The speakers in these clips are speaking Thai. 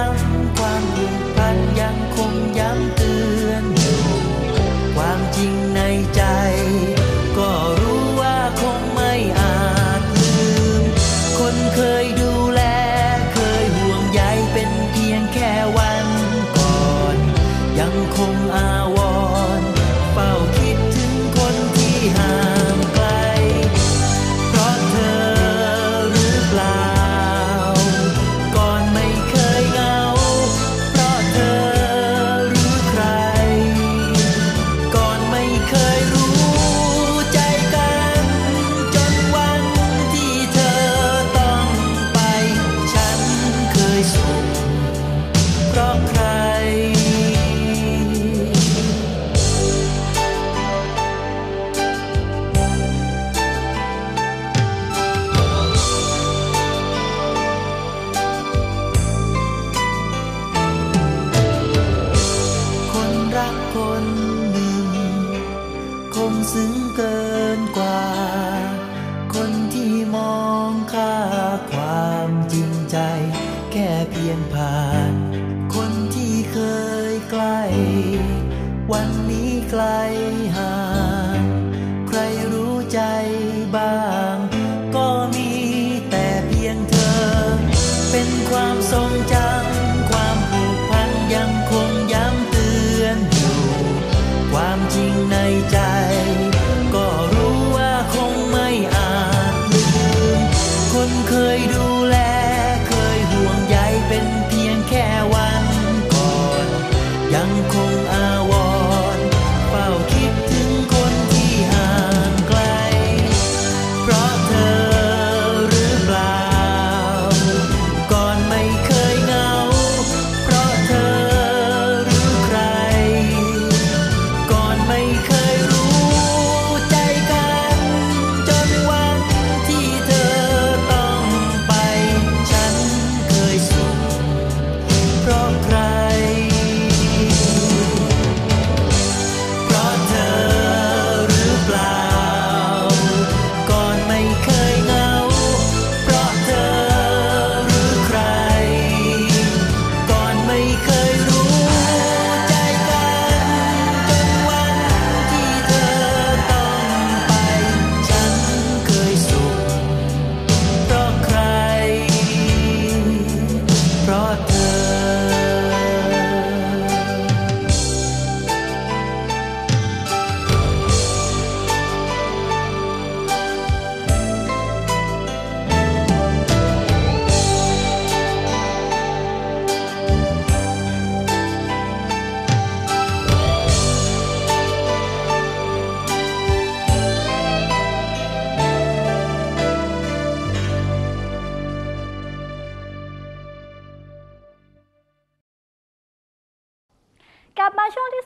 ร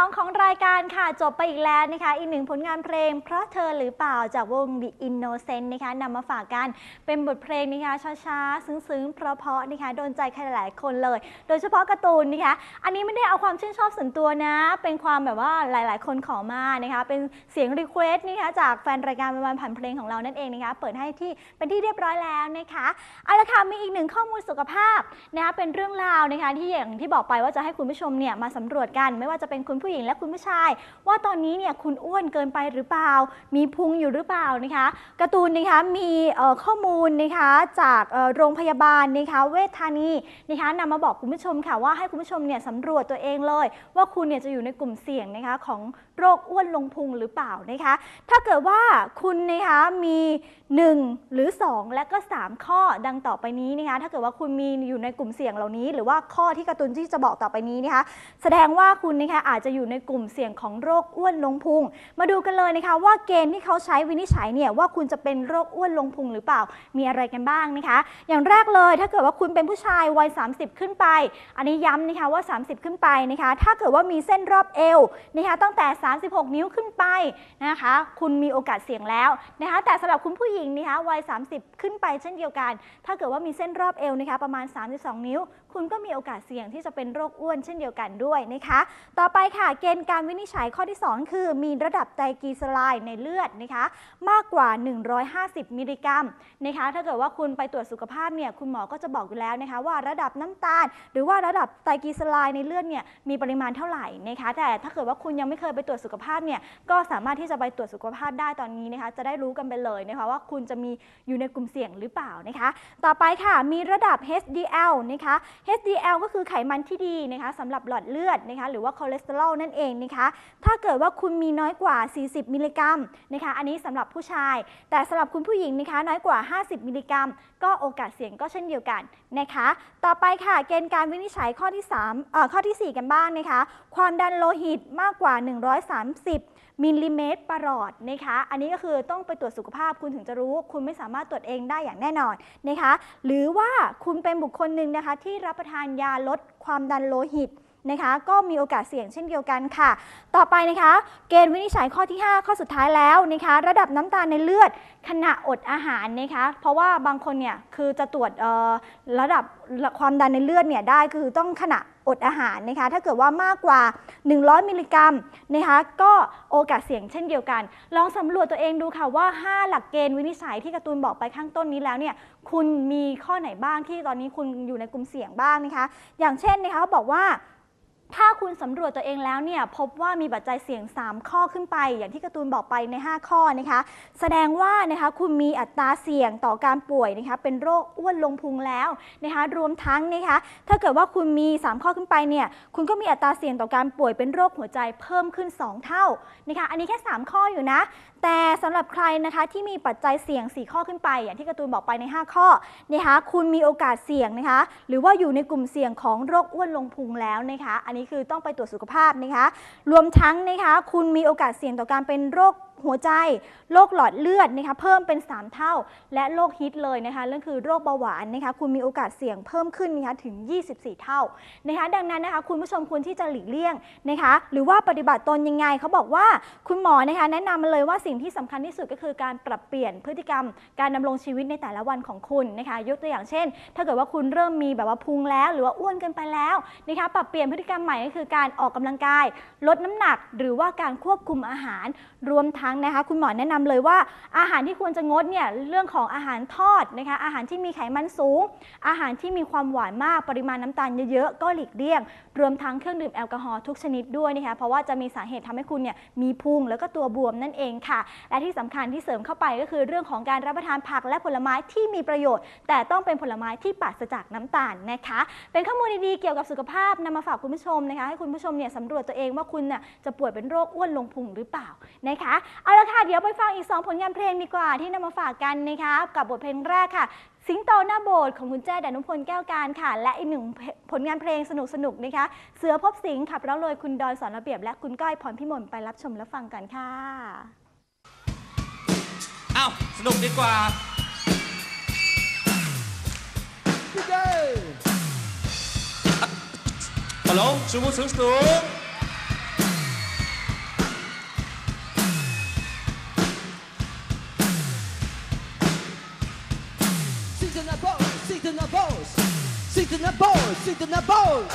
2 ของรายการค่ะจบไปอีกแล้วนะคะ อีกหนึ่งผลงานเพลง เพราะเธอหรือเปล่าจากวง The Innocent นะคะนำมาฝากกันเป็นบทเพลงนะคะช้าๆ ซึ้งๆ เพราะๆนะคะโดนใจใครหลายๆคนเลย โดยเฉพาะการ์ตูนนะคะ อันนี้ไม่ได้เอาความชื่นชอบส่วนตัวนะ เป็นความแบบว่าหลายๆ คนขอมานะคะเป็นเสียงรีเควสต์นะคะจากแฟนรายการประมาณผ่านเพลงของเรานั่นเองนะคะเปิดให้ที่เป็นที่เรียบร้อยแล้วนะคะเอาละค่ะมีอีกหนึ่งข้อมูลสุขภาพนะคะเป็นเรื่องราวนะคะที่อย่างที่บอกไปว่าจะให้คุณผู้ชมเนี่ยมาสำรวจกันไม่ว่าจะเป็นคุณผูู้้หญิงและคุณผู้ชาย ว่าตอนนี้เนี่ยคุณอ้วนเกินไปหรือเปล่า มีพุงอยู่หรือเปล่านะคะการ์ตูนนะคะมีข้อมูลนะคะจากโรงพยาบาลนะคะเวชธานีนะคะนำมาบอกคุณผู้ชมค่ะว่าให้คุณผู้ชมเนี่ยสำรวจตัวเองเลย ว่าคุณเนี่ยจะอยู่ในกลุ่มเสี่ยงนะคะของโรคอ้วนลงพุงหรือเปล่านะคะ ถ้าเกิดว่าคุณนะคะมี 1 หรือ 2 และก็ 3 ข้อดังต่อไปนี้นะคะถ้าเกิดว่าคุณมีอยู่ในกลุ่มเสี่ยงเหล่านี้ หรือว่าข้อที่การ์ตูนที่จะบอกต่อไปนี้นะคะแสดงว่าคุณนะคะอาจจะอยู่ในกลุ่มเสี่ยงของโรคอ้วนลงพุง มาดูกันเลยนะคะ ว่าเกณฑ์ที่เขาใช้วินิจฉัยเนี่ยว่าคุณจะเป็นโรคอ้วนลงพุงหรือเปล่า มีอะไรกันบ้างนะคะ อย่างแรกเลยถ้าเกิดว่าคุณเป็นผู้ชายวัย 30 ขึ้นไป อันนี้ย้ำนะคะว่า 30 ขึ้นไปนะคะ ถ้าเกิดว่ามีเส้นรอบเอวนะคะตั้งแต่ 36 นิ้วขึ้นไปนะคะ คุณมีโอกาสเสี่ยงแล้วนะคะ แต่สำหรับคุณผู้หญิงนะคะวัย 30 ขึ้นไปเช่นเดียวกัน ถ้าเกิดว่ามีเส้นรอบเอวนะคะประมาณ 32 นิ้ว คุณก็มีโอกาสเสี่ยงที่จะเป็นโรคอ้วนเช่นเดียวกันด้วยนะคะ ต่อไปค่ะเกณฑ์การวินิจฉัยข้อที่ 2 คือ มีระดับไตรกลีเซอไรด์ในเลือดนะคะ มากกว่า 150 มิลลิกรัมนะคะ ถ้าเกิดว่าคุณไปตรวจสุขภาพเนี่ยคุณหมอก็จะบอกอยู่แล้วนะคะ ว่าระดับน้ำตาล หรือว่าระดับไตรกลีเซอไรด์ในเลือดเนี่ยมีปริมาณเท่าไหร่นะคะ แต่ถ้าเกิดว่าคุณยังไม่เคยไปตรวจสุขภาพเนี่ยก็สามารถที่จะไปตรวจสุขภาพได้ตอนนี้นะคะ จะได้รู้กันไปเลยนะคะว่าคุณจะมีอยู่ในกลุ่มเสี่ยงหรือเปล่านะคะ ต่อไปค่ะมีระดับ HDL นะคะ HDL ก็คือไขมันที่ดีนะคะสำหรับหลอดเลือดนะคะหรือว่าคอเลสเตอรอลนั่นเองนะคะ ถ้าเกิดว่าคุณมีน้อยกว่า 40 มิลลิกรัมนะคะ อันนี้สำหรับผู้ชาย แต่สำหรับคุณผู้หญิงนะคะน้อยกว่า 50 มิลลิกรัม ก็โอกาสเสี่ยงก็เช่นเดียวกันนะคะ ต่อไปค่ะเกณฑ์การวินิจฉัยข้อที่3เอ่อข้อทีสี่ 4 กันบ้างนะคะ ความดันโลหิตมากกว่า 130มิลลิเมตรประหลอดนะคะ อันนี้ก็คือต้องไปตรวจสุขภาพคุณถึงจะรู้ คุณไม่สามารถตรวจเองได้อย่างแน่นอนนะคะ หรือว่าคุณเป็นบุคคลหนึ่งนะคะที่รับประทานยาลดความดันโลหิต นะคะ ก็มีโอกาสเสี่ยงเช่นเดียวกันค่ะ ต่อไปนะคะ เกณฑ์วินิจฉัยข้อที่ 5 ข้อสุดท้ายแล้วนะคะ ระดับน้ำตาลในเลือดขณะอดอาหารนะคะ เพราะว่าบางคนเนี่ยคือจะตรวจระดับความดันในเลือดเนี่ยได้คือต้องขณะอดอาหารนะคะ ถ้าเกิดว่ามากกว่า 100 มิลลิกรัมนะคะ ก็โอกาสเสี่ยงเช่นเดียวกัน ลองสำรวจตัวเองดูค่ะว่า 5 หลักเกณฑ์วินิจฉัยที่การ์ตูนบอกไปข้างต้นนี้แล้วเนี่ย คุณมีข้อไหนบ้างที่ตอนนี้คุณอยู่ในกลุ่มเสี่ยงบ้างนะคะ อย่างเช่นนะคะเขาบอกว่า ถ้าคุณสำรวจตัวเองแล้วเนี่ยพบว่ามีปัจจัยเสี่ยง 3 ข้อขึ้นไป อย่างที่การ์ตูนบอกไปใน 5 ข้อนะคะแสดงว่านะคะคุณมีอัตราเสี่ยงต่อการป่วยนะคะเป็นโรคอ้วนลงพุงแล้วนะคะรวมทั้งนะคะถ้าเกิดว่าคุณมี 3 ข้อขึ้นไปเนี่ยคุณก็มีอัตราเสี่ยงต่อการป่วยเป็นโรคหัวใจเพิ่มขึ้น 2 เท่านะคะอันนี้แค่ 3 ข้ออยู่นะ แต่สำหรับใครนะคะที่มีปัจจัยเสี่ยง 4 ข้อขึ้นไป อย่างที่กระตูนบอกไปใน 5 ข้อนะคะคุณมีโอกาสเสี่ยงนะคะ หรือว่าอยู่ในกลุ่มเสี่ยงของโรคอ้วนลงพุงแล้วนะคะ อันนี้คือต้องไปตรวจสุขภาพนะคะ รวมทั้งนะคะ คุณมีโอกาสเสี่ยงต่อการเป็นโรค หัวใจ โรคหลอดเลือดนะคะเพิ่มเป็น 3 เท่า และโรคฮิตเลยนะคะนั่นคือโรคเบาหวานนะคะคุณมีโอกาสเสี่ยงเพิ่มขึ้นนะคะถึง 24 เท่านะคะดังนั้นนะคะคุณผู้ชมควรที่จะหลีกเลี่ยงนะคะหรือว่าปฏิบัติตนยังไงเขาบอกว่าคุณหมอนะคะแนะนำมาเลยว่าสิ่งที่สำคัญที่สุดก็คือการปรับเปลี่ยนพฤติกรรม การดำรงชีวิตในแต่ละวันของคุณนะคะยกตัวอย่างเช่น ถ้าเกิดว่าคุณเริ่มมีแบบว่าพุงแล้วหรือว่าอ้วนเกินไปแล้วนะคะปรับเปลี่ยนพฤติกรรมใหม่ก็คือการออกกำลังกาย ลดน้ำหนัก หรือว่าการควบคุมอาหารรวมทั้งนะคะคุณหมอแนะนำเลยว่าอาหารที่ควรจะงดเนี่ยเรื่องของอาหารทอดนะคะอาหารที่มีไขมันสูง อาหารที่มีความหวานมากปริมาณน้ำตาลเยอะๆก็หลีกเลี่ยง รวมทั้งเครื่องดื่มแอลกอฮอล์ทุกชนิดด้วยนะคะเพราะว่าจะมีสาเหตุทำให้คุณเนี่ยมีพุงแล้วก็ตัวบวมนั่นเองค่ะ และที่สำคัญที่เสริมเข้าไปก็คือเรื่องของการรับประทานผักและผลไม้ที่มีประโยชน์ แต่ต้องเป็นผลไม้ที่ปราศจากน้ำตาลนะคะ เป็นข้อมูลดีๆเกี่ยวกับสุขภาพนำมาฝากคุณผู้ชมนะคะให้คุณผู้ชมเนี่ยสำรวจตัวเองว่าคุณน่ะจะป่วยเป็นโรคอ้วนลงพุงหรือเปล่านะคะเอาละค่ะ เดี๋ยวไปฟังอีก 2 ผลงานเพลงดีกว่าที่นำมาฝากกันนะคะกับบทเพลงแรกค่ะ สิงโตหน้าโบสถ์ของคุณแจ้ดานุพลแก้วการค่ะ และอีกหนึ่งผลงานเพลงสนุกๆนะคะ เสือพบสิงขับร้องโดยคุณดอนสอนระเบียบ และคุณก้อยพรพิมลไปรับชมและฟังกันค่ะอ้าวสนุกดีกว่าฮัลโหลชูมือสูงสู Sit in a bowl, the in a bowl.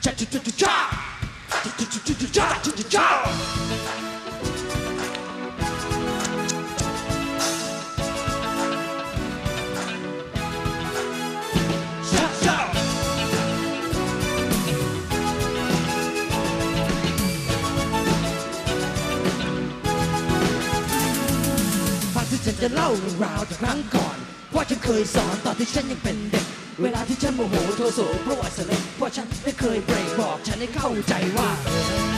cha cha cha cha cha cha cha cha cha cha จะเล่าเรื่องราวจากครั้งก่อนเพราะฉันเคยสอนตอนที่ฉันยังเป็นเด็ก เวลาที่ฉันโมโหโทโสเพราะว่าเสลงเพราะฉันไม่เคยเบรกบอกฉันให้เข้าใจว่า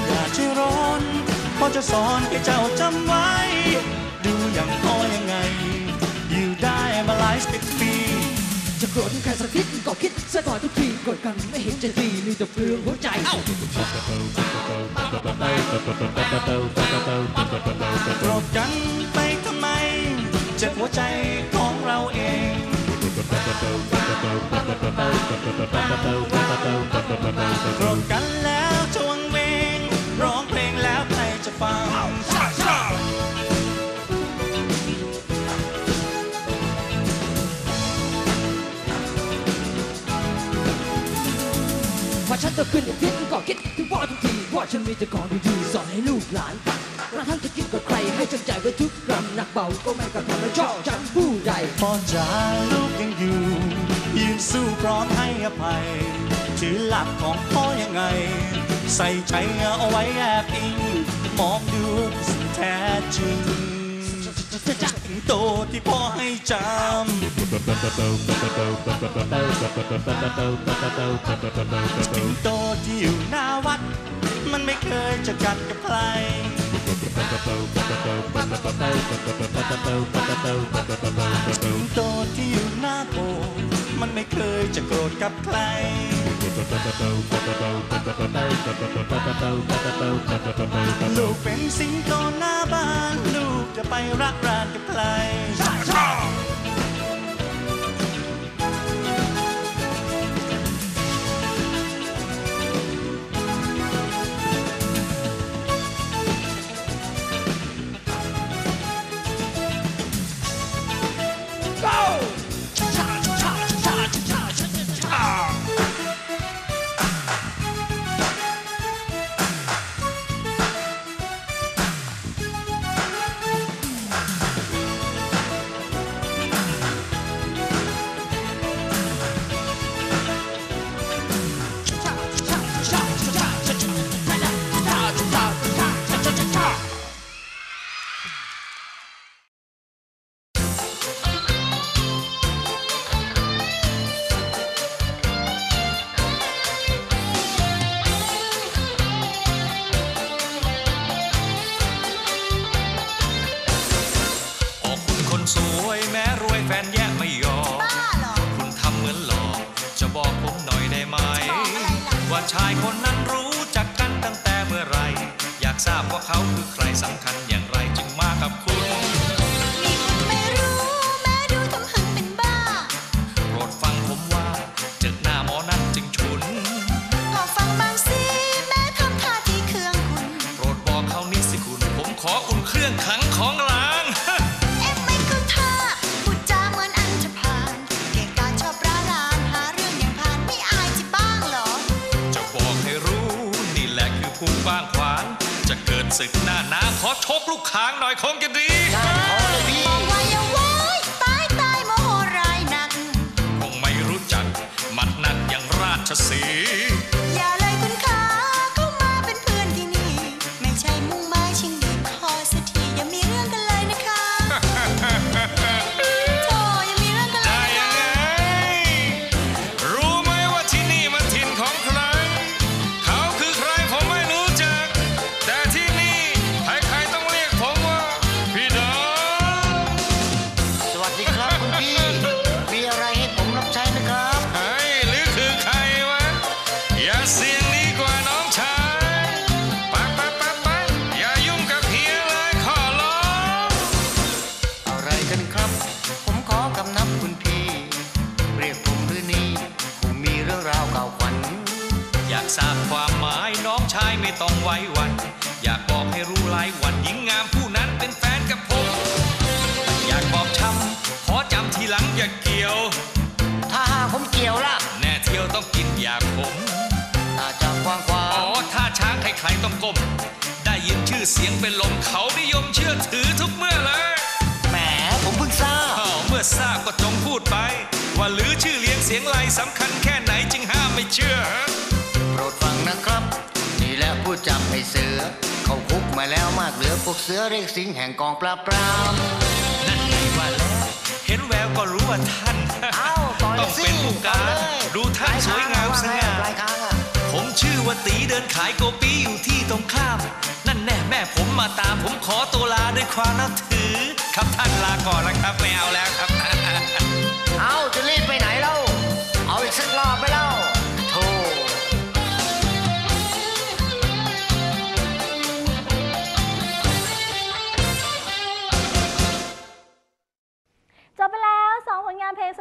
อย่าใจร้อนพ่อจะสอนให้เจ้าจำไว้ ดูอย่างพ่อยังไง อยู่ได้มาหลายสิบปีจะโกรธใครสักนิดก็คิดซะก่อนทุกทีกดกันไม่เห็นจะดีมีแต่เปลืองหัวใจโกรธกันไป จ็บหัวใจของเราเองโกรธกันแล้วจวงเวงร้องเพลงแล้วใครจะฟังพอฉันโตขึ้นคิดก็คิดถึงพ่อทุกทีว่าฉันมีแต่ของดีๆสอนให้ลูกหลานฟังกระทั่งจะคิดกับใครให้จำใจไว้ทุก เบาก็ไม่กระทำและชอบฉันผู้ใดพ่อจ๋าลูกยังอยู่ ยืนสู้พร้อมให้อภัย ถือหลักของพ่อยังไง ใส่ใจเอาไว้แอบอิงมองดูแท้จริงถึงโตที่พ่อให้จำถึงโตที่อยู่หน้าวัด มันไม่เคยจะกัดกับใคร ถึงโตที่อยู่หน้าโบสถ์มันไม่เคยจะโกรธกับใคร ลูกเป็นสิงโตหน้าบ้าน ลูกจะไปรักรานกับใคร รื่องขังของลาง เอ็มไม่เข้าท่าพูดจาเหมือนอันจะผ่านเก่งการชอบร้ารานหาเรื่องอย่างผ่านไม่อายจิบ้างเหรอ จะบอกให้รู้นี่แหละคือภูมิกว้างขวาง จะเกิดศึกหน้าหนาขอชกลูกค้างหน่อยคงจะดีบอกว่าอย่าไว้ตายตายโมโหร้ายหนัก คงไม่รู้จักหมัดหนักอย่างราชสีห์ ยมเชื่อถือทุกเมื่อเลยแหมผมเพิ่งทราบอ้าวเมื่อทราบก็จงพูดไป ว่าหรือชื่อเลี้ยงเสียงไรสำคัญแค่ไหนจึงห้ามไม่เชื่อ โปรดฟังนะครับ นี่แหละผู้จับไอ้เสือ เขาคุกมาแล้วมากเหลือพวกเสือเรียกสิงแห่งกองปราบปรามนั่นไงว่าแล้วเห็นแววก็รู้ว่าท่านอ้าวต่อยต้องสิเป็นผู้งกรารเอาเลยดูท่านสวยงามสง่าปลายค้างอะผม ชื่อว่าตีเดินขายโกปีอยู่ที่ตรงข้าม นั่นแน่แม่ผมมาตามผมขอตัวลาด้วยความนับถือ ครับท่านลาก่อนนะครับไม่เอาแล้วครับ เอาจะรีบไปไหน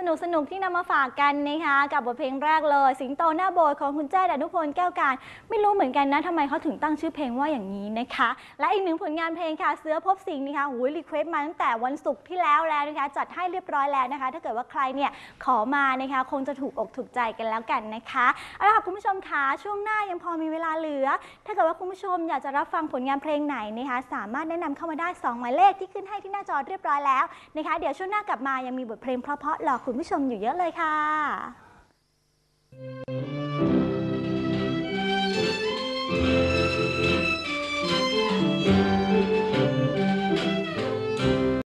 ผลงานเพลงสนุกที่นำมาฝากกันนะคะกับบทเพลงแรกเลย สิงโตหน้าโบยของคุณแจ้ดนุพลแก้วการ ไม่รู้เหมือนกันนะทำไมเขาถึงตั้งชื่อเพลงว่าอย่างนี้นะคะ และอีกหนึ่งผลงานเพลงค่ะเสือพบสิงนะคะหูยรีเควสต์มาตั้งแต่วันศุกร์ที่แล้วแล้วนะคะ จัดให้เรียบร้อยแล้วนะคะ ถ้าเกิดว่าใครเนี่ยขอมานะคะคงจะถูกอกถูกใจกันแล้วกันนะคะเอาละค่ะคุณผู้ชมคะช่วงหน้ายังพอมีเวลาเหลือ ถ้าเกิดว่าคุณผู้ชมอยากจะรับฟังผลงานเพลงไหนนะคะสามารถแนะนำเข้ามาได้สองหมายเลขที่ขึ้นให้ที่หน้าจอเรียบร้อยแล้วนะคะเดี๋ยวช่วงหน้ากลับมายังมีบทเพลงเพราะๆรอคุณผู้ชมอยู่เยอะเลยค่ะ